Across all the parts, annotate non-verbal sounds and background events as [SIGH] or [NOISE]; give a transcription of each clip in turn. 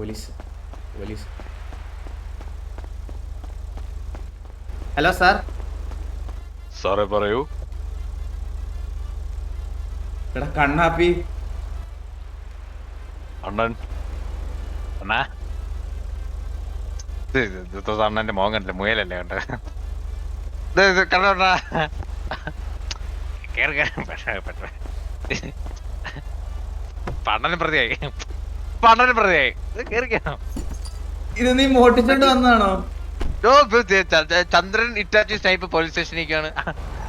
Police police. Hello sir? സാറേ പറയൂ. എടാ കണ്ണാപ്പി. അണ്ണൻ. അണ്ണാ. അണ്ണന്റെ മോൻ കണ്ടില്ല മുയലല്ലേ കണ്ട? കണ്ടോട്ടാ കേറി കേറി. പെട്ടെന്ന് പെട്ടെന്ന്. പണ്ണന് പ്രതിയായി. ഇത് നീ മോട്ടിച്ചോണ്ട് വന്നാണോ ചന്ദ്രൻ ഇറ്റാച്ചി സ്നൈപ്പ് പോലീസ് സ്റ്റേഷനിലേക്കാണ്.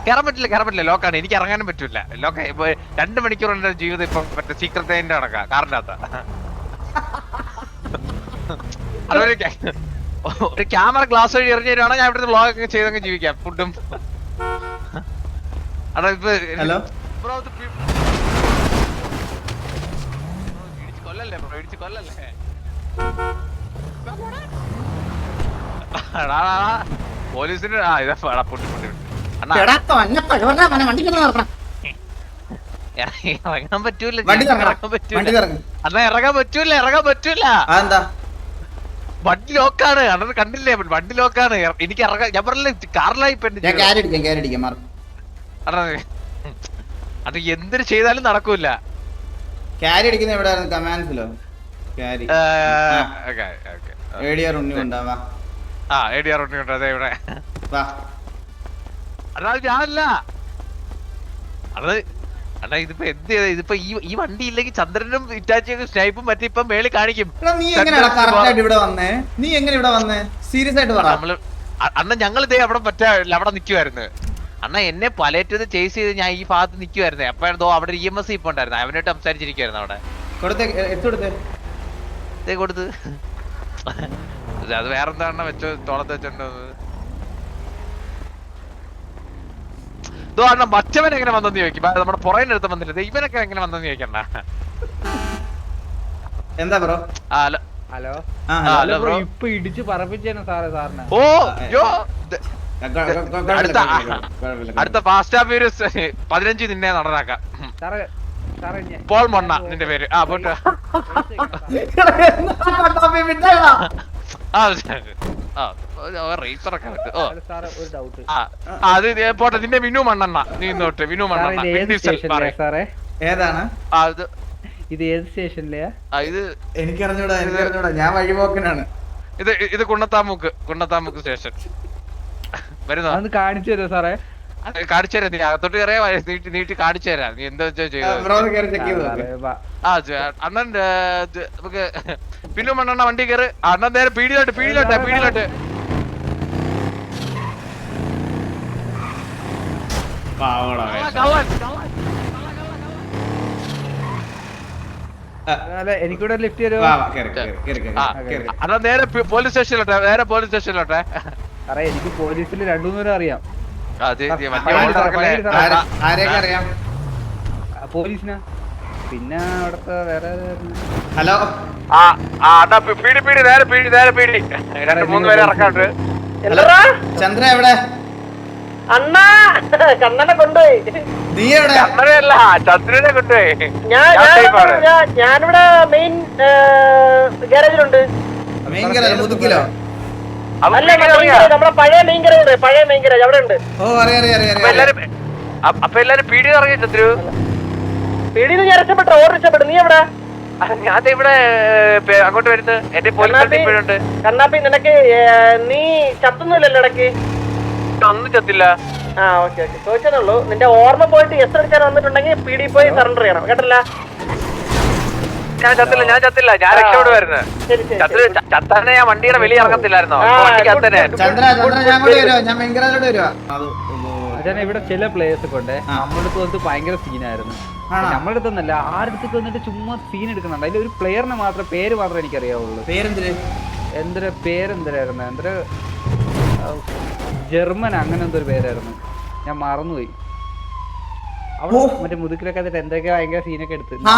കയറാൻ പറ്റില്ല കയറാൻ പറ്റില്ല. ലോക്കാണ്. എനിക്ക് ഇറങ്ങാനും പറ്റില്ല ലോക്ക ഇപ്പൊ രണ്ട് മണിക്കൂർ എന്റെ ജീവിതം ഇപ്പൊ മറ്റേ സീക്രട്ട് അടക്കാം കണക്കാ കാറിനകത്ത. അതുപോലെ ഒരു ക്യാമറ ഗ്ലാസ് വഴി എറിഞ്ഞു തരുവാണെങ്കിൽ ഞാൻ ഇവിടുത്തെ വ്ളോഗ് ഒക്കെ ചെയ്തങ്ങ് ജീവിക്കാം. ഫുഡും. അടാ ഇപ്പൊ ഹലോ ബ്രോ ഇത് പി- ബ്രോ, ഇടിച്ച് കൊല്ലല്ലേ. പോലീസിന് ആ ഇതാ പൊട്ടി പൊട്ടി ഇറങ്ങാൻ പറ്റൂല. ഇറങ്ങാൻ അണ്ണാ ഇറങ്ങാൻ പറ്റൂല ഇറങ്ങാൻ പറ്റൂല. അതെന്താ? വണ്ടി ലോക്കാണ്. അണ്ണൻ കണ്ടില്ലേ? വണ്ടി ലോക്കാണ്. എനിക്ക് ഇറങ്ങാൻ ഞാൻ പറഞ്ഞില്ലേ കാറിലായി അണ്ണാ അത് എന്തിനു ചെയ്താലും നടക്കൂല. ക്യാരി അടിക്കുന്ന എവിടെ കമാൻസിലോ? ആ. എ ഡി ആർ അതെ ഇവിടെ. ഞാനല്ല. അത് ഇതിപ്പോ എന്ത് ചെയ്ത? ഇതിപ്പോ ഈ ഈ വണ്ടി ഇല്ലെങ്കിൽ ചന്ദ്രനും ഇറ്റാച്ചിയും സ്നൈപ്പും മറ്റേ ഇപ്പം മേളിൽ കാണിക്കും. നീ എങ്ങനെയാ കറക്റ്റ് ആയിട്ട് ഇവിടെ വന്നേ? നീ എങ്ങനെ ഇവിടെ വന്നേ? സീരിയസ് ആയിട്ട് പറ. നമ്മൾ അ- അണ്ണ ഞങ്ങൾ ഇതേ അവിടെ മറ്റേ അവിടെ നിൽക്കുമായിരുന്നു അണ്ണ എന്നെ പലേറ്റത് ചേസ് ചെയ്ത് ഞാൻ ഈ ഭാഗത്ത് നിക്കുവായിരുന്നേ. അപ്പോഴെന്തോ അവിടെ ഇ എം എസ് ഇപ്പൊ ഉണ്ടായിരുന്നു അവനായിട്ട് സംസാരിച്ചിരിക്കുവായിരുന്നു അവിടെ. കൊടുത്തേ? ഇതേ കൊടുത്ത്. അത് വേറെന്താണ് വെച്ചോ തോളത്ത് വെച്ചോണ്ട്? ഇതോ അണ്ണ മറ്റവൻ എങ്ങനെ വന്നെന്ന് ചോദിക്കും. നമ്മുടെ പുറകിന്റെ അടുത്ത് വന്നിട്ട് ദേ ഇവനൊക്കെ എങ്ങനെ വന്നെന്ന് ചോദിക്കണ്ട. എന്താ bro? Hello. Hello. Hello bro. ഇപ്പൊ ഇടിച്ച് പറപ്പിച്ചേനെ സാറേ സാറിനെ. ഓ യോ. അടുത്ത. അടുത്ത ഫാസ്റ്റ് ആൻഡ് ഫ്യൂരിയസ് പതിനഞ്ച് നിന്നെ നടനാക്കാം. സാറേ പോൾ മൊണ്ണ നിന്റെ പേര്. ആ പോട്ട്. അത് പോട്ടെ നിന്റെ വിനു മണ്ണെണ്ണ. നീ നോട്ട് വിനു മണ്ണെണ്ണ. ഏതാണ്? ആ ഇത് ഏത് സ്റ്റേഷനിലെയാ ആ, ഇത് എനിക്കറിഞ്ഞൂടാ എനിക്കറിഞ്ഞൂടാ. ഞാൻ വഴിപോക്കനാണ്. ഇത് ഇത് കുണ്ണത്താമുക്ക് കുണ്ണത്താമുക്ക് സ്റ്റേഷൻ. വരുന്നോ? കാണിച്ചു തരുമോ സാറേ? കാണിച്ചു തരാം. നീ അകത്തോട്ട് കയറിയാ നീട്ടി നീട്ടി കാണിച്ചു തരാം. നീ എന്താ വെച്ചാ ചെയ്തോ. ബ്രോ കയറി ചെക്ക് ചെയ്ത്? സാറേ, നോക്ക് വാ. ആ അണ്ണൻ നമുക്ക് പിന്നും മണ്ണെണ്ണ വണ്ടി കയറി. അണ്ണൻ നേരെ പീടിയിലോട്ട് പീടിയിലോട്ട് പീടിയിലോട്ട്. എനിക്കൂടെ ലിഫ്റ്റ് തരുമോ? അണ്ണാ നേരെ പോലീസ് സ്റ്റേഷനിലോട്ടെ നേരെ പോലീസ് സ്റ്റേഷനിലോട്ടെ. അറിയാം എനിക്ക് പോലീസിൽ രണ്ടു മൂന്നേരം അറിയാം. ആരെയൊക്കെ അറിയാം? പോലീസിനാ. പിന്നെ അവിടുത്തെ വേറെ ഹലോ? പീടി പീടി നേരെ പീടി നേരെ പീടി. രണ്ട് മൂന്ന് പേരെ ഇറക്കാണ്ട്. ഹലോ ചന്ദ്ര എവിടെ? അണ്ണാ കണ്ണനെ കൊണ്ടുപോയി. നീ എവിടെ? അല്ല ചന്ദ്രനെ കൊണ്ടുപോയി. ഞാൻ ഞാൻ ഞാൻ type ഞാനിവിടെ മെയിൻ ഗാരേജിലുണ്ട് മുതുക്കിലോ മെയിൻ? ഗാരേജ് നമ്മുടെ ഓ അറിയാം അറിയാം അറിയാം അപ്പൊ അറിയാം. എല്ലാരും അ- അപ്പൊ എല്ലാരും പീടി ഇറങ്ങി ചന്ദ്രു? പീടിയിൽ ഞാൻ രക്ഷപ്പെട്ടു ഓർഡർ രക്ഷപ്പെട്ടു. നീ എവിടെ? ഞാൻ ദേ ഇവിടെ അങ്ങോട്ട് വരുന്നത്. എന്റെ പോലീസ് കണ്ണാപ്പി നിനക്ക് നീ ചത്തുന്നില്ലല്ലോ ഇടയ്ക്ക്? ഒന്നും ചത്തില്ല. ആ ഓക്കെ ഓക്കെ. ചോദിച്ചതേ ഉള്ളൂ. നിന്റെ ഓർമ്മ പോയിട്ട് എസ് എടുക്കാൻ വന്നിട്ടുണ്ടെങ്കിൽ പീടി പോയി സറണ്ടർ ചെയ്യണം. കേട്ടല്ല? ഞാൻ ചത്തില്ല ഞാൻ ചത്തില്ല. ഞാൻ രക്ഷപ്പെടുവായിരുന്നു. ശരി ശരി ചന്ദ്രു ചത്താനെ ഞാൻ വണ്ടിയുടെ വെളി ഇറങ്ങത്തില്ലായിരുന്നോ? വരുവാ അത് ഇവിടെ ചില പ്ലേയേഴ്സ് ഒക്കെ ഉണ്ട് ആ. നമ്മുടെ അടുത്ത് വന്നിട്ട് ഭയങ്കര സീനായിരുന്നു? നമ്മുടെ അടുത്തൊന്നല്ല ആരുടെ അടുത്ത് വന്നിട്ട് ചുമ്മാ സീൻ എടുക്കുന്നുണ്ട്. അതിൽ ഒരു പ്ലെയറിനെ മാത്രം പേര് മാത്രമേ എനിക്കറിയാവുള്ളൂ. എന്തൊരു പേരെന്തരായിരുന്നു? എന്തൊരു ജർമ്മൻ അങ്ങനെ എന്തൊരു പേരായിരുന്നു. ഞാൻ മറന്നുപോയി. മറ്റേ മുതുക്കിലൊക്കെ എന്നിട്ട് എന്തൊക്കെയോ ഭയങ്കര സീനൊക്കെ എടുത്ത്. ആ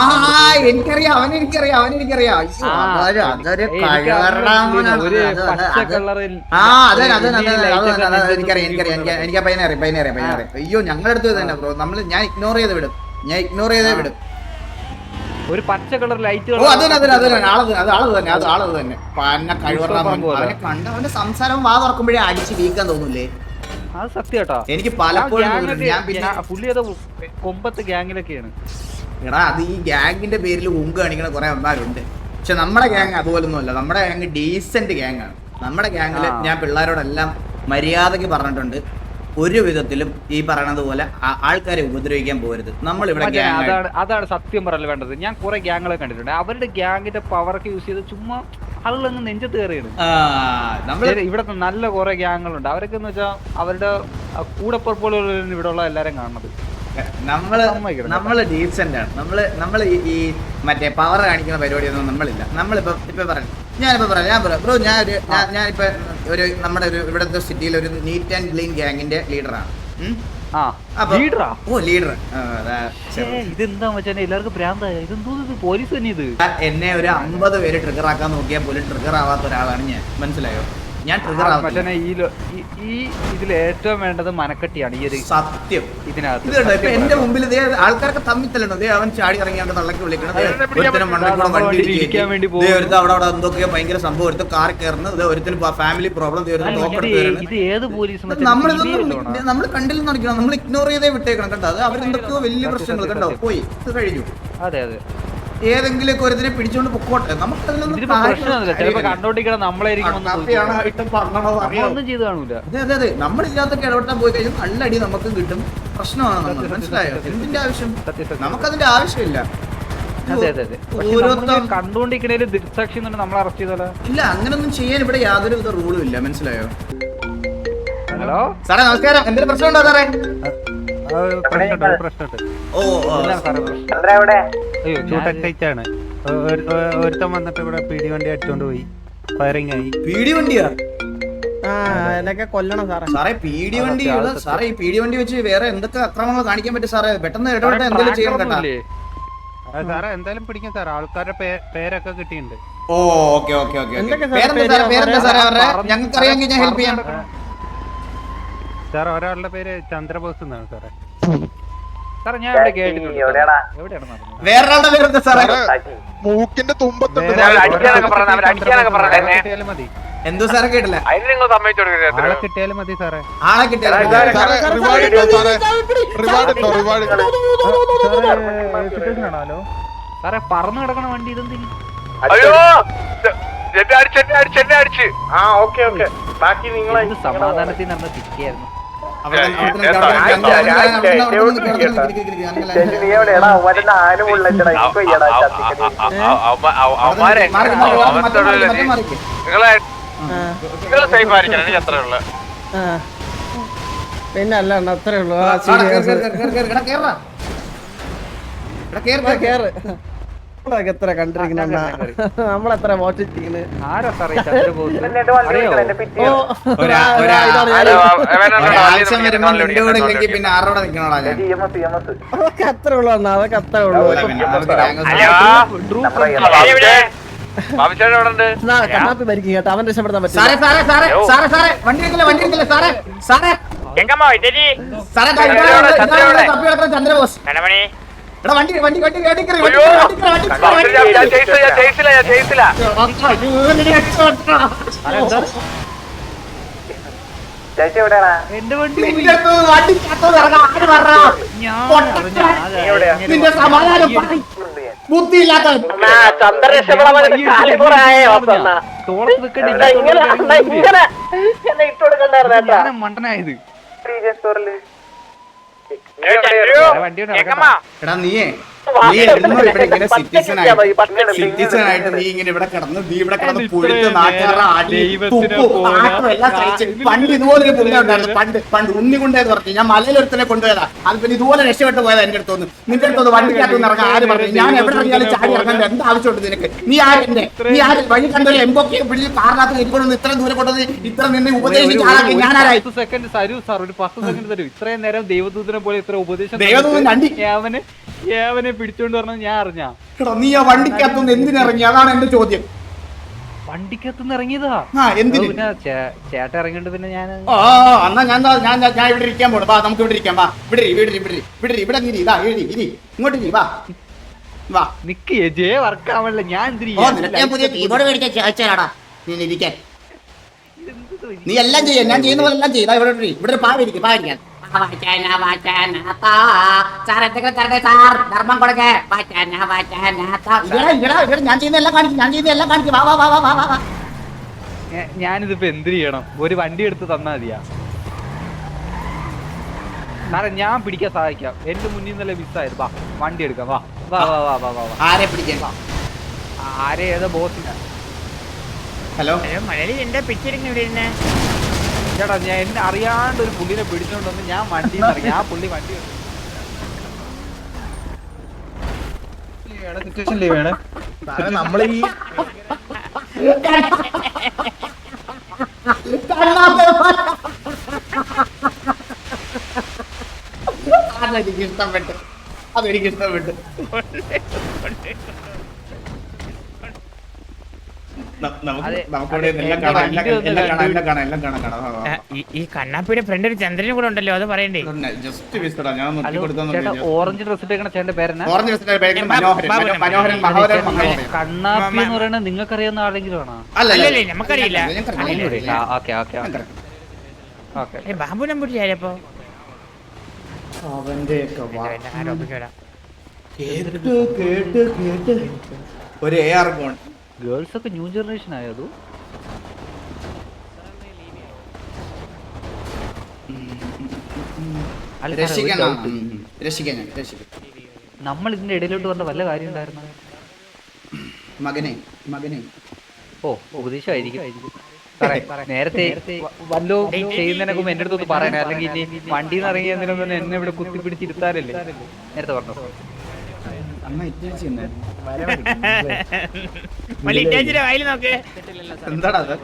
എനിക്കറിയാം അവൻ എനിക്കറിയാം അവൻ എനിക്കറിയാം അയ്യോ, ആ, അതൊരു- അതൊരു എനിക്ക് കഴിവറടാമനാണ്. ഒരു അത് അത് പച്ച അത്. കളറിൽ ആ അതെ അതെ ഒരു അതെ light അതെ ഒക്കെ അതെ നെഞ്ചത്ത് എനിക്കറിയാം എനിക്കറിയാം എനിക്ക് എനിക്ക് ആ പയ്യനെ അറിയാം പയ്യനെ അറിയാം പയ്യനെ അറിയാം അയ്യോ ഞങ്ങളുടെ അടുത്ത് തന്നെ ബ്രോ നമ്മൾ ഞാൻ ഇഗ്നോർ ചെയ്ത് വിടും. ഞാൻ ഇഗ്നോർ ചെയ്തേ വിടും. ഒരു പച്ച കളർ ലൈറ്റ് ഓ അത് തന്നെ അത് തന്നെ അത് തന്നെ ആളത് അത് ആളത് തന്നെ അത് ആളത് തന്നെ. പന്ന കഴിവറ അവനെ കണ്ട അവന്റെ സംസാരം വാ തുറക്കുമ്പോഴേ അടിച്ച് വീക്കാൻ തോന്നൂലേ? അത് സത്യാട്ടോ. എനിക്ക് പലപ്പോഴും പുള്ളി ഏതോ കൊമ്പത്ത് ഗ്യാങ്ങിലൊക്കെയാണ് എടാ അത് ഈ ഗ്യാങ്ങിന്റെ പേരിൽ ഉങ്ക് കാണിക്കുന്ന കുറെ അമ്മമാരുണ്ട് പക്ഷെ നമ്മുടെ ഗ്യാങ് അതുപോലൊന്നും അല്ല നമ്മുടെ ഗ്യാങ് ഡീസന്റ് ഗ്യാങ് ആണ്. നമ്മുടെ ഗ്യാങ്ങിൽ ഞാൻ പിള്ളേരോടെല്ലാം മര്യാദയ്ക്ക് പറഞ്ഞിട്ടുണ്ട്. ഒരു വിധത്തിലും ഈ പറയണത് പോലെ ആൾക്കാരെ ഉപദ്രവിക്കാൻ പോകരുത് നമ്മൾ ഇവിടെ അതാണ് അതാണ് സത്യം പറയാൻ വേണ്ടത്. ഞാൻ കുറെ ഗ്യാങ്ങുകളെ കണ്ടിട്ടുണ്ട്. അവരുടെ ഗ്യാങ്ങിന്റെ പവറൊക്കെ യൂസ് ചെയ്ത് ചുമ്മാ ആളുകളങ്ങ് നെഞ്ചത്ത് കയറിയാണ്. ഇവിടെ നല്ല കുറെ ഗ്യാങ്ങുകളുണ്ട്. അവരൊക്കെ എന്ന് വെച്ചാൽ അവരുടെ കൂടെ പുറപ്പുള്ള ഇവിടെ ഉള്ള എല്ലാരും കാണുന്നത്. നമ്മൾ. നമ്മൾ ഡീസെന്റ് ആണ്. നമ്മൾ നമ്മൾ ഈ- മറ്റേ പവർ കാണിക്കുന്ന പരിപാടിയൊന്നും നമ്മളില്ല. നമ്മളിപ്പോ ഇപ്പൊ പറഞ്ഞു ഞാനിപ്പോ പറയാം. ഞാൻ പറയാം. ബ്രോ ഞാൻ ഒരു ഞാനിപ്പോ ഒരു നമ്മുടെ ഒരു ഇവിടുത്തെ സിറ്റിയിലെ ഒരു നീറ്റ് ആൻഡ് ക്ലീൻ ഗ്യാങ്ങിന്റെ ലീഡറാണ് ഓ ലീഡർ. ഇതെന്താ മച്ചാനെ? എല്ലാവർക്കും ഭ്രാന്തായ ഇതെന്തോ ഇത്? പോലീസ് തന്നെ ഇത്? എന്നെ ഒരു അമ്പത് പേര് ട്രിഗർ ആക്കാൻ നോക്കിയാൽ പോലും ട്രിഗർ ആവാത്ത ഒരാളാണ് ഞാൻ. മനസ്സിലായോ? ഞാൻ മച്ചാനെ ഈ ഈ- ഇതിൽ ഏറ്റവും വേണ്ടത് മനക്കെട്ടിയാണ് ഈ ഒരു സത്യം. ഇതിനകത്ത് ഇത് കണ്ടോ? എന്റെ. മുമ്പിൽ ഇതേ തമ്മിൽ തമ്മിത്തല്ലോ ദേ അവൻ ചാടി ഇറങ്ങിയാണ്ട് തള്ളക്ക് വിളിക്കണം ഒരുത്തൻ അവിടെ അവിടെ എന്തൊക്കെയോ ഭയങ്കര സംഭവം. ഒരുത്തൻ കാർ കയറുന്നു. ദേ ഒരുത്തിന് ഫാമിലി പ്രോബ്ലം ഇത് നമ്മളിതൊന്നും നമ്മൾ കണ്ടിൽ നടക്കണം നമ്മൾ ഇഗ്നോർ ചെയ്തേ വിട്ടേക്കണം. കേട്ടോ അത് അവരെന്തൊക്കെയോ വലിയ പ്രശ്നങ്ങൾ കണ്ടോ? പോയി. ഇത് കഴിഞ്ഞു. അതെ അതെ. ഏതെങ്കിലും ഒരുതിനെ പിടിച്ചോണ്ട് പൊക്കോട്ടെ. നമുക്കതിലൊന്നും നമ്മളില്ലാത്തൊക്കെ ഇടപെട്ടാൻ പോയി കഴിഞ്ഞാൽ നല്ല അടി നമുക്ക് കിട്ടും. പ്രശ്നമാണ് നമ്മൾ മനസ്സിലായോ? എന്തിന്റെ ആവശ്യം. നമുക്കതിന്റെ ആവശ്യമില്ല. ദൃക്സാക്ഷി നമ്മൾ അറസ്റ്റ് ചെയ്തല്ലോ ഇല്ല അങ്ങനൊന്നും ചെയ്യാൻ ഇവിടെ യാതൊരു വിധ റൂളും ഇല്ല. മനസ്സിലായോ? ഹലോ? സാറേ നമസ്കാരം. എന്തൊരു പ്രശ്നമുണ്ടോ സാറേ? ഓ സാറേ പ്രശ്നം? അയ്യോ ഷൂട്ട് എക്സൈറ്റ് ആണ് ഒരു- ഒരു- ഒരുത്തൻ വന്നിട്ട് ഇവിടെ പീടി വണ്ടി അടിച്ചോണ്ട് പോയി. ഫയറിംഗ് ആയി. പീടി വണ്ടിയാ? അതിനൊക്കെ കൊല്ലണം സാറേ. സാറേ പീടി വണ്ടി. സാറേ ഈ പീടി വണ്ടി വെച്ച് വേറെ എന്തൊക്കെ അക്രമങ്ങൾ കാണിക്കാൻ പറ്റും സാറേ? പെട്ടെന്ന് ഇടപെട്ട് എന്തെങ്കിലും ചെയ്യണം കേട്ടാ സാറേ എന്തായാലും പിടിക്കും സാർ ആൾക്കാരുടെ പേരൊക്കെ കിട്ടിയിട്ടുണ്ട്. ഓ ഓക്കെ ഓക്കെ ഓക്കെ എന്തൊക്കെ സാറേ പേരെന്താ സാറേ പേരെന്താ സാറേ അവരുടെ? ഞങ്ങൾക്ക് അറിയാമെങ്കിൽ ഞാൻ ഹെൽപ്പ് ചെയ്യാം. സാർ ഒരാളുടെ പേര് ചന്ദ്രബോസ് എന്നാണ് സാറേ. സാറേ ഞാൻ ഇവിടെ കേട്ടിട്ടുണ്ട്? എവിടെയാണ് നടന്നത് വേറൊരാളുടെ പേരെന്താ സാറേ മൂക്കിന്റെ തുമ്പത്തുണ്ട് കിട്ടിയാലും മതി എന്തോ സാറേ കേട്ടില്ല അതിന് നിങ്ങൾ സമ്മതിച്ചു ആളെ കിട്ടിയാലും മതി സാറേ ആളെ കിട്ടിയാലോ സാറേ റിവാർഡ് ഉണ്ടോ സാറേ റിവാർഡ് ഉണ്ടോ റിവാർഡ് ഹലോ സാറേ പറന്നു കിടക്കണ വണ്ടി ഇതെന്തിന് അയ്യോ എന്നെ അടിച്ച് എന്നെ അടിച്ച് എന്നെ അടിച്ച് ആ ഓക്കെ ഓക്കെ ബാക്കി നിങ്ങളെ സമാധാനത്തിൽ സമാധാനത്തിന് നടന്ന തിക്കായിരുന്നു പിന്നെ അല്ല അണ്ണാ അത്രേ ഉള്ളൂ. കേറ് നമ്മളൊക്കെ എത്ര കണ്ടിരിക്കുന്ന അണ്ണാ? [LAUGHS] നമ്മളെത്ര ആരാ സാറേ അതൊക്കെ അത്രേ ഉള്ളൂ അതൊക്കെ അത്രേ ഉള്ളൂ. കണ്ണാപ്പി കേട്ടോ. അവൻ രക്ഷപ്പെടുത്താൻ പറ്റും ചന്ദ്രബോസ്, എടാ വണ്ടി വണ്ടി വണ്ടി വണ്ടി കയറി, വണ്ടി ഞാൻ. ചെയ്സില്ല ഞാൻ ചെയ്സില്ല ഞാൻ ചെയ്സില്ല ചേച്ചി എവിടെയാടാ? എന്റെ വണ്ടി നിന്റെ സമാധാനം ഞാൻ മണ്ടനായത്. വണ്ടി എടാ നീയേ നീ എന്നും ഇവിടെ ഇങ്ങനെ സിറ്റിസൺ ആയിട്ട് സിറ്റിസൺ ആയിട്ട് നീ ഇങ്ങനെ ഇവിടെ കിടന്ന് നീ ഇവിടെ കിടന്ന് പുഴുത്ത് നാട്ടുകാരുടെ അടി തുപ്പു ആട്ടും എല്ലാം കഴിച്ച് പണ്ട് ഇതുപോലെ ഒരു പുണ്യം ഉണ്ടായിരുന്നു പണ്ട് പണ്ട് ഉണ്ണി കൊണ്ടേ പറഞ്ഞു. ഞാൻ മലയിലൊരുത്തനെ കൊണ്ടുപോയതാ. അത് പിന്നെ ഇതുപോലെ രക്ഷപ്പെട്ട് പോയതാ എന്റെ അടുത്തൊന്ന് നിന്റെ അടുത്തൊന്ന് വണ്ടിക്കകത്ത് നിന്ന് ഇറങ്ങാൻ ആര് പറഞ്ഞു? ഞാൻ എവിടെ ഇറങ്ങിയാലും ചാടി ഇറങ്ങാൻ എന്ത് ആവശ്യമുണ്ട് നിനക്ക്? നീ ആരെന്നെ നീ ആര് വഴി കണ്ടൊരു എംബൊക്കെ പിടിച്ച് കാറിനകത്ത് ഇരിക്കൊണ്ടു ഇത്രയും ദൂരെ കൊണ്ടത് ഇത്ര നിന്നെ ഉപദേശിച്ച് ആളാക്കി ഞാൻ ആരായി സെക്കൻഡ് തരൂ സാർ ഒരു പത്ത് സെക്കൻഡ് തരൂ. ഇത്രയും നേരം ദൈവദൂതനെ പോലെ ഇത്ര ഉപദേശം ദൈവദൂതൻ അണ്ടി. ഏവനെ ഏവനെ പിടിച്ചോണ്ട് പറഞ്ഞത് ഞാൻ അറിഞ്ഞാ? നീ ആ വണ്ടിക്കകത്തൊന്ന് എന്തിനിറങ്ങി അതാണ് എന്റെ ചോദ്യം. വണ്ടിക്കത്തുനിന്ന് ഇറങ്ങിയതാ? പിന്നെ ചേ- ചേട്ടൻ പിന്നെ ഞാൻ എന്നാ ഞാൻ ഞാൻ ഞാൻ ഇവിടെ ഇരിക്കാൻ പോണു. വാ നമുക്ക് ഇവിടെ ഇരിക്കാം. വാ ഇവിടെ ഇവിടെ ഇവിടെ ഇവിടെ ഇവിടെ ഇരി, ഇതാ ഇരി ഇരി. ഇങ്ങോട്ട് ഇരി വാ. വാ. നിക്ക് ജെ വർക്ക് ആവണല്ലോ. ഞാൻ എന്തിനു ഞാൻ പുതിയ കീബോർഡ് മേടിച്ച അയച്ചാടാ നീ ഇരിക്കാൻ. നീ എല്ലാം ചെയ്യാം ഞാൻ ചെയ്യുന്ന പോലെ എല്ലാം ചെയ്താ ഇവിടെ ഇവിടെ പാവിരിക്കും പാവിരിക്കാൻ വാച്ചാന വാച്ചാന താ. സാർ എന്തെങ്കിലും തരട്ടെ സാർ ധർമ്മം കൊടുക്കേ. വാച്ചാന വാച്ചാന താ. ഇവിടെ ഇവിടെ ഇവിടെ ഞാൻ ചെയ്യുന്ന എല്ലാം കാണിക്കും ഞാൻ ചെയ്യുന്ന എല്ലാം കാണിക്കും. വാ വാ വാ വാ വാ വാ. വാ ഞാ- ഞാനിതിപ്പോ എന്ത് ചെയ്യണം? ഒരു വണ്ടി എടുത്ത് തന്നാ മതിയാ. സാറെ ഞാൻ പിടിക്കാൻ സഹായിക്കാം. എന്റെ മുന്നിൽ നിന്നല്ലേ മിസ്സായത്. വാ വണ്ടി എടുക്കാം. വാ വാ വാ വാ വാ വാ. ആരെ പിടിക്കാൻ? ആരെ? ഏതോ ബോസിനാ. ഹലോ? മഴയിൽ എന്റെ പിച്ചിരിങ്ങ ഇവിടെ ഇരുന്നേ? ചേട്ടാ ഞാൻ എന്നെ അറിയാണ്ട് ഒരു പുള്ളിനെ പിടിച്ചോണ്ട് വന്ന് ഞാൻ വണ്ടി ഇറങ്ങി. ആ പുള്ളി വണ്ടി അതെനിക്ക് ഇഷ്ടപ്പെട്ടു. അതെനിക്ക് ഇഷ്ടപ്പെട്ടു ന- നമുക്ക് അതെ, നമുക്കിവിടെ അതെ, എല്ലാം എന്റെ കാണാം വണ്ടി എല്ലാം ഒന്ന് എല്ലാം കാണാം കണ്ടു. എല്ലാം കാണാം എല്ലാം കാണാം കാണാം വാ, വാ, വാ. ഈ- ഈ കണ്ണാപ്പിയുടെ ഫ്രണ്ട് ഒരു ചന്ദ്രനും കൂടെ ഉണ്ടല്ലോ അത് പറയണ്ടേ? ഓറഞ്ച് ഡ്രസ് ഇട്ടേക്കണ ചേട്ടന്റെ കണ്ണാപ്പി എന്ന് പറയുന്നത് നിങ്ങൾക്കറിയാവുന്ന ആരെങ്കിലും ആണോ അല്ല അല്ലല്ലേ, നമുക്കറിയില്ല. ഞങ്ങൾക്കറിയില്ല. Okay okay okay. ഏ ബാബു നമ്പൂരി ആരപ്പോ കേട്ട് കേട്ട് കേട്ട്. ഒരു എ ആർ ഫോൺ ഗേൾസ് ഒക്കെ ന്യൂ ജനറേഷൻ ആയതു നമ്മൾ ഇതിന്റെ ഇടയിലോട്ട് വന്ന വല്ല കാര്യം ഉണ്ടായിരുന്നു? മകനെ മകനെ. ഓ ഉപദേശമായിരിക്കും. നേരത്തെ വല്ലോ ചെയ്യുന്നതിനൊക്കെ മുമ്പ് എന്റെ അടുത്തൊന്ന് പറയണേ. അല്ലെങ്കിൽ ഇനി വണ്ടിയിൽ നിന്ന് ഇറങ്ങിയതിനൊന്നും എന്നെ ഇവിടെ കുത്തി പിടിച്ചിരുത്താനല്ലേ നേരത്തെ പറഞ്ഞു? [LAUGHS] മല്ലിറ്റാച്ചിന്റെ വായിൽ നോക്ക്. എന്താടാ അത്?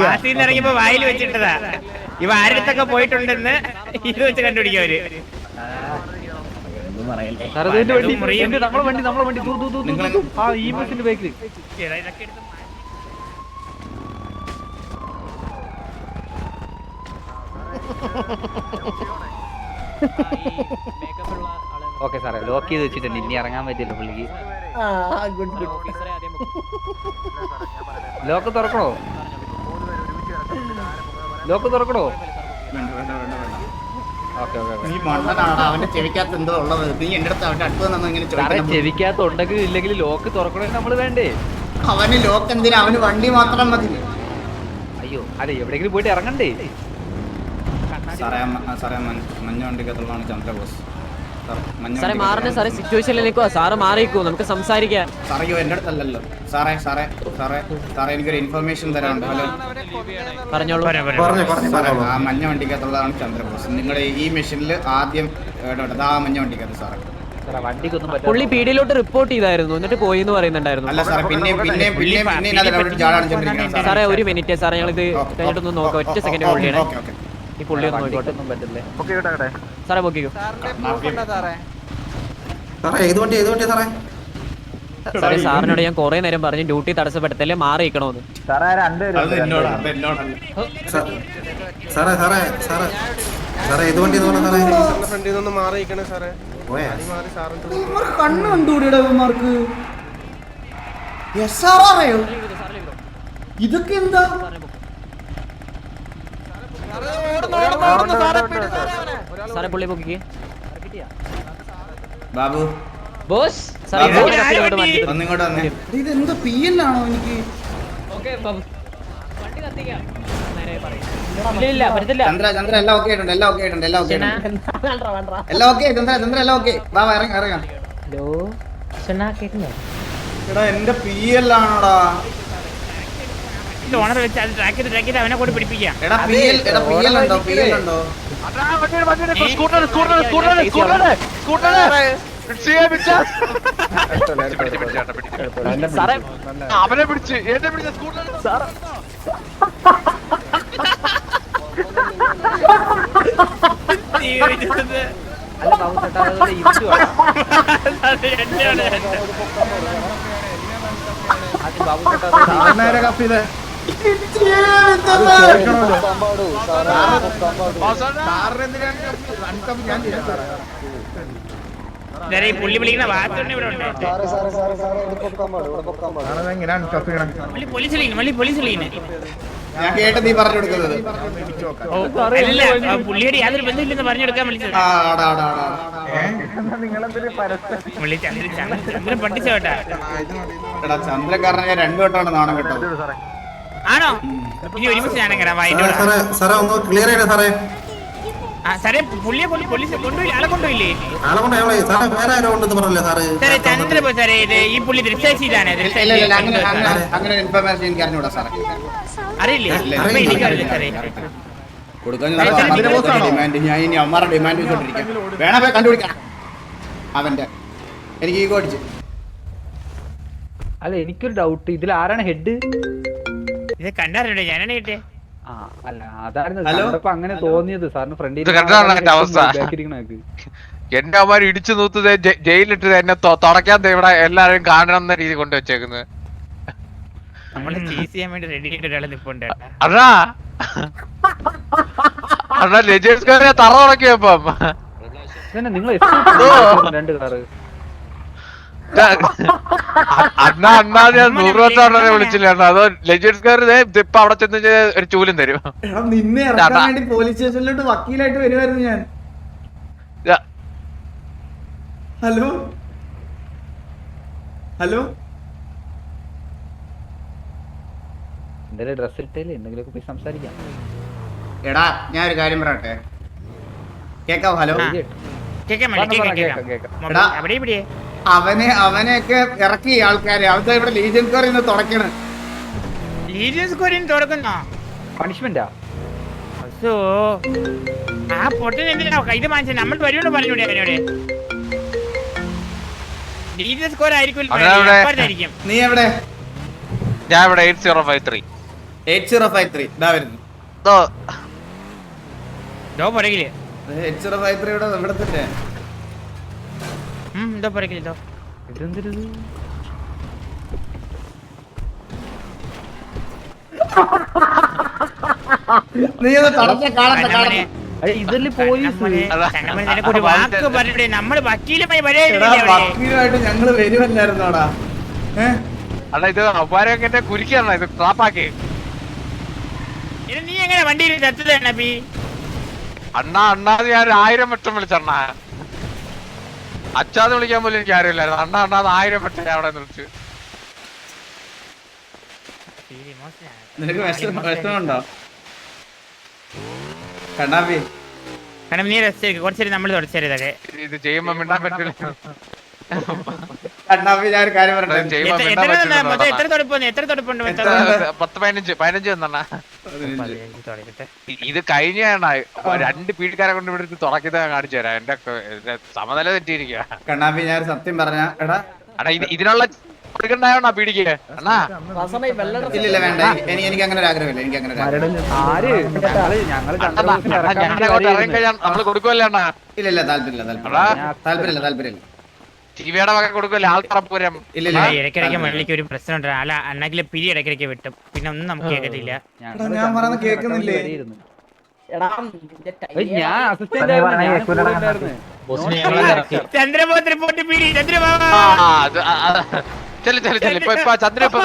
മാസിൽ നിന്ന് ഇറങ്ങിയപ്പോ വായിൽ വെച്ചിട്ടതാ. ഇവ ആരടുത്തൊക്കെ പോയിട്ടുണ്ടെന്ന് ഇത് വെച്ച് കണ്ടുപിടിക്കും അവർ. സാറേ ഓക്കെ സാറേ ലോക്ക് ചെയ്ത് വെച്ചിട്ടുണ്ട്. ഇനി ഇറങ്ങാൻ പറ്റില്ല പുള്ളിക്ക്. ആ ഗുഡ് ഗുഡ് ലോക്ക് തുറക്കണോ? ലോക്ക് തുറക്കണോ? ചെവിക്കകത്ത് ഉണ്ടെങ്കിൽ ഇല്ലെങ്കിൽ ലോക്ക് തുറക്കണേ നമ്മൾ വേണ്ടേ? അവന് ലോക്ക് എന്തിനാ? അവന് വണ്ടി മാത്രം മതി. അയ്യോ അതെ എവിടെങ്കിലും പോയിട്ട് ഇറങ്ങണ്ടേ? സാറേ സാറേ മഞ്ഞ- വണ്ടിക്കത്തുള്ളതാണ് വണ്ടിക്കകത്തുള്ളതാണ് ചന്ദ്രബോസ്. സാറേ മാറണ സാറേ സിറ്റുവേഷനിൽ നിൽക്കുക സാറ് മാറിക്കോ നമുക്ക് സംസാരിക്കാം. സാറേ എന്റെ അടുത്തല്ലല്ലോ. സാറേ സാറേ സാറേ സാറേ എനിക്കൊരു ഇൻഫർമേഷൻ തരാനുണ്ട്. ഹലോ. പറഞ്ഞോളൂ. ആ മഞ്ഞ വണ്ടിക്കകത്തുള്ളതാണ് ചന്ദ്രബോസ്. നിങ്ങളുടെ ഈ മെഷീനിൽ ആദ്യം ഇടപെട്ടത് ആ മഞ്ഞ വണ്ടിക്കകത്ത് സാറേ. പുള്ളി പീഡിയിലോട്ട് റിപ്പോർട്ട് ചെയ്തായിരുന്നു എന്നിട്ട് പോയി എന്ന് പറയുന്നുണ്ടായിരുന്നു. അല്ല സാറേ പിന്നെ പിന്നെ പിന്നെ പിന്നെ ഇതിനകത്ത് അവിടെ ജാടാണിച്ചോണ്ടിരിക്കണം സാറേ. ഒരു മിനിറ്റ് സാറേ ഞങ്ങൾ ഇത് കഴിഞ്ഞിട്ടൊന്ന് നോക്കാം. ഒറ്റ സെക്കൻഡ് ഹോൾഡ് ചെയ്യണേ ഓക്കെ ഓക്കെ. ഈ പുള്ളി ഒന്ന് നോക്കിക്കോട്ടെ വണ്ടിക്കൊന്നും പറ്റില്ലേ സാറേ നോക്കിക്കോ സാറേ? ഏത് വണ്ടി ഏത് വണ്ടി സാറേ? സാറേ സാറിനോട് ഞാൻ കുറെ നേരം പറഞ്ഞു ഡ്യൂട്ടി തടസ്സപ്പെടുത്തല്ലേ മാറി നിൽക്കണമെന്ന് അത് എന്നോടാ അത് എന്നോടല്ല സാറേ സാറേ സാറേ സാറേ ഏത് വണ്ടി എന്ന് പറഞ്ഞ സാറേ ഫ്രണ്ടിൽ നിന്ന് മാറിയിക്കണേ സാറേ. പോയാ? മാറി സാറിന്റെ കണ്ണു കണ്ടുകൂടിയുടെ ഇവന്മാർക്ക് എസ് ആർ ആറയോ ഇതൊക്കെ എന്താ? സാറേ പുള്ളി പൊക്കിക്ക്. ബാബു. ബോസ് ഒന്നിങ്ങോട്ട് വന്നേ ഇത് എന്ത് പി എൽ ആണോ എനിക്ക്? ഇല്ല ഇല്ല പറ്റത്തില്ല. ചന്ദ്ര ചന്ദ്ര എല്ലാം ഓക്കെ ആയിട്ടുണ്ട് എല്ലാം ഓക്കെ ആയിട്ടുണ്ട് എല്ലാം ഓക്കെ എല്ലാം ഓക്കെ ചന്ദ്ര ചന്ദ്ര എല്ലാം ഓക്കെ വാ വാ, ഇറങ്ങ ഇറങ്ങാം. ഹലോ കേൾക്കുന്നോ എടാ എന്റെ പി എല്ലാണോടാ ആണോടാ. ഓണർ വെച്ച് അത് ട്രാക്ക് ചെയ്ത് ട്രാക്ക് ചെയ്ത് അവനെ കൂടി പിടിപ്പിക്കാം. എടാ പി എൽ എടാ പി എൽ ഉണ്ടോ? പി എൽ ഉണ്ടോ? Scooter scooter scooter scooter scooter അവനെ പിടിച്ച്. എന്നെ പിടിച്ച സ്കൂട്ടർ അല്ല ബാബു ചേട്ടാ കപ്പ് ഈ പുള്ളി ഇവിടെ ഉണ്ട്. മള്ളി പോലീസ് വിളിക്കുന്നു മള്ളി പോലീസ് വിളിക്കുന്നു. ഞാൻ കേട്ട് നീ പറഞ്ഞു കൊടുക്കുന്നത്. പുള്ളിയുടെ യാതൊരു ബന്ധമില്ലെന്ന് വിളിച്ചത്. ആടാ ആടാ ആടാ. പുള്ളി ചന്ദ്രൻ ചന്ദ്രക്കാരനെ ഞാൻ രണ്ടു വട്ടമാണ് നാണം കേട്ടത്. ആണോ? ഇനി ഒരുമിച്ച് കയറാം വായിന്റെ സാറേ ഒന്ന് ക്ലിയർ ചെയ്യണേ സാറേ. ആ സാറേ പുള്ളിയെ കൊണ്ട് പോലീസ് കൊണ്ടുപോയില്ലേ? ആളെ കൊണ്ടുപോയില്ലേ? ആളെ കൊണ്ട് ഞങ്ങളെ സാറേ വേറെ ആരോ ഉണ്ടെന്ന് പറഞ്ഞല്ലേ സാറേ? സാറേ ചന്ദ്ര സാറേ ഇത് ഈ പുള്ളി ദൃശ്യശീലാണ് ഇല്ല ഇല്ല ഇല്ല അങ്ങനെ അങ്ങനെ അങ്ങനെ ഇൻഫർമേഷൻ എനിക്ക് അറിഞ്ഞൂടാ സാറേ. അറിയില്ലേ. എനിക്കറിയില്ല ഞാൻ കൊടുക്കാൻ ഡിമാൻഡ് ഞാൻ ഇനി അമ്മാരുടെ ഡിമാൻഡ് വെച്ചോണ്ടിരിക്കാം വേണ പോയി കണ്ടുപിടിക്കണം അവന്റെ എനിക്ക് ഈഗോ അടിച്ച് അല്ല എനിക്കൊരു ഡൗട്ട് ഇതിൽ ആരാണ് ഹെഡ് ഇത് കണ്ടാറുണ്ടോ ഞാനാണ് കിട്ടേ ആ അല്ല അതായിരുന്നു. ഹലോ? കണ്ടപ്പോ അങ്ങനെ തോന്നിയത്. സാറിന് ഫ്രണ്ടിൽ ഇത് കണ്ടാണ് എന്റെ അമ്മ ഇടിച്ചു നൂത്തത് ജയിലിട്ട് എന്നെ തുടക്കാൻ ഇവിടെ എല്ലാരും കാണണം എന്ന രീതി കൊണ്ടുവച്ചേക്കുന്നത് അതാ അതാ ചെയ്യാൻ വേണ്ടി റെഡി ആയിട്ട് ഒരാളെ നിപ്പുണ്ട്. കേട്ടാ. അണ്ണാ അണ്ണാ ലജേഷ്കാരെ തറ തുടക്കിയപ്പം നിങ്ങൾ രണ്ട് കാറ്. അണ്ണാ അണ്ണാ ഞാൻ നൂറ് വട്ടം അണ്ണനെ വിളിച്ചില്ല. അണ്ണാ അതോ ലജേഷ്കാർ ഇപ്പൊ അവിടെ ചെന്ന് ഒരു ചൂലും തരും. എടാ നിന്നെ ഇറക്കാൻ വേണ്ടി പോലീസ് സ്റ്റേഷനിലോട്ട് വക്കീലായിട്ട് വരുമായിരുന്നു ഞാൻ. ഹലോ? ഹലോ? എന്തായാലും ഡ്രസ് ഇട്ടേൽ എന്തെങ്കിലുമൊക്കെ പോയി സംസാരിക്കാം. എടാ ഞാൻ ഒരു കാര്യം പറയട്ടെ? കേക്കാവോ? ഹലോ. കേക്കാം കേക്കാം, കേക്കാം. എടാ. അവിടെ ഇവിടെ അവനെ അവനെയൊക്കെ ഇറക്കി ആൾക്കാരെ. അവന്റെ ഇവിടെ ലീജിയൻ കോർ ഇന്ന് തുടക്കണ് ലീജിയൻസ് കൊറിയൻ തുറക്കുന്നോ? പണിഷ്മെന്റാ അസോ ആ പൊട്ടൻ എന്തിനാ? ഇത് മാനിച്ച നമ്മൾ വരുമെന്ന് പറഞ്ഞൂടെ അവനോട്. ലീജിയൻ സ്ക്വയർ ആയിരിക്കും നീ എവിടെ? ഞാൻ ഇവിടെ eight zero five three eight zero five three ഇതാ വരുന്നു. ദോ. പുറകിൽ. എയ്റ്റ് സീറോ ഫൈവ് ത്രീ ഇവിടെ ഇവിടെ തന്നെ ഉം ദോ പുറകിൽ ദോ ഇതെന്തൊരു നീ ഒന്ന് തടഞ്ഞ കാണട്ടെ കാണട്ടെ. ഇതല്ലേ പോലീസ്? വാക്ക് പറഞ്ഞൂടെ നമ്മൾ വക്കീലുമായി വക്കീലുമായിട്ട് ഞങ്ങൾ വരുമല്ലായിരുന്നോടാ അണ്ണാ ഇത് എന്നെ കുരിക്കാണ് ഇത് ട്രാപ്പാക്കി ഇത് നീ എങ്ങനെ വണ്ടിയിൽ ചത്തതാണ് അണ്ണാ അണ്ണാത് ഞാൻ ആയിരം വട്ടം വിളിച്ചണ്ണാ അച്ഛാന്ന് വിളിക്കാൻ പോലും എനിക്ക് ആരുമില്ലായിരുന്നു. അണ്ണാ അണ്ണാന്ന് ആയിരം പക്ഷേ അവിടെ നിർത്തി നിനക്ക് കണ്ണാപ്പി. കാരണം നീ കുറച്ചേരി നമ്മൾ ഇത് ചെയ്യുമ്പോ മിണ്ടാൻ പറ്റില്ല. കണ്ണാപ്പി ഞാൻ കാര്യം എത്ര- എത്ര തൊടുപ്പുണ്ട്? പത്ത് പതിനഞ്ച് പതിനഞ്ച് തുടക്കട്ടെ. ഇത് കഴിഞ്ഞ രണ്ട് പീഡിക്കാരെ കൊണ്ട് ഇവിടെ തുറക്കിയത് കാണിച്ചു തരാം. എന്റെ സമനില തെറ്റിയിരിക്കുക കണ്ണാപ്പി ഞാൻ സത്യം പറഞ്ഞ എടാ. എടാ ഇത് ഇതിനുള്ള കൊടുക്കണ്ടായോണ്ണാ പീഡിക്ക്? അണ്ണാ. ഇല്ലില്ല വേണ്ട. എനിക്ക് അങ്ങനെ ഒരു ആഗ്രഹമില്ല എനിക്ക് അങ്ങനെ ഇറങ്ങി കഴിഞ്ഞാൽ നമ്മൾ കൊടുക്കുമല്ലേ അണ്ണാ? ഇല്ല ഇല്ല താല്പര്യമില്ല. താല്പര്യമില്ല. താല്പര്യമില്ല താല്പര്യമില്ല. ടിവിയുടെ വക കൊടുക്കുമല്ലേ? ആൾത്തറപ്പൂരം ഇല്ല ആ, ഇല്ല ഇടയ്ക്കിടയ്ക്ക് മള്ളിക്ക് ഒരു പ്രശ്നമുണ്ട്. അല്ല അണ്ണാക്കിലെ പിരി ഇടയ്ക്കിടയ്ക്ക് വിട്ടും. പിന്നെ ഒന്നും നമുക്ക് കേൾക്കത്തില്ല ഞാൻ പറയുന്നത് കേൾക്കുന്നില്ലേ? റിപ്പോർട്ട്. ചെല്ല് ചെല്ല് ചെല്ല്. ഇപ്പൊ ഇപ്പൊ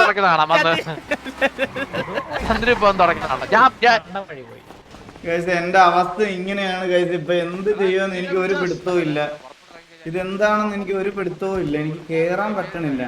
ഞാൻ എന്റെ അവസ്ഥ ഇങ്ങനെയാണ്. ഗൈസ് ഇപ്പൊ എന്ത് ചെയ്യുമെന്ന് എനിക്ക് ഒരു പിടുത്തവും ഇല്ല. ഇതെന്താണെന്ന് എനിക്ക് ഒരു പിടുത്തവും ഇല്ല. എനിക്ക് കേറാൻ പറ്റണില്ല.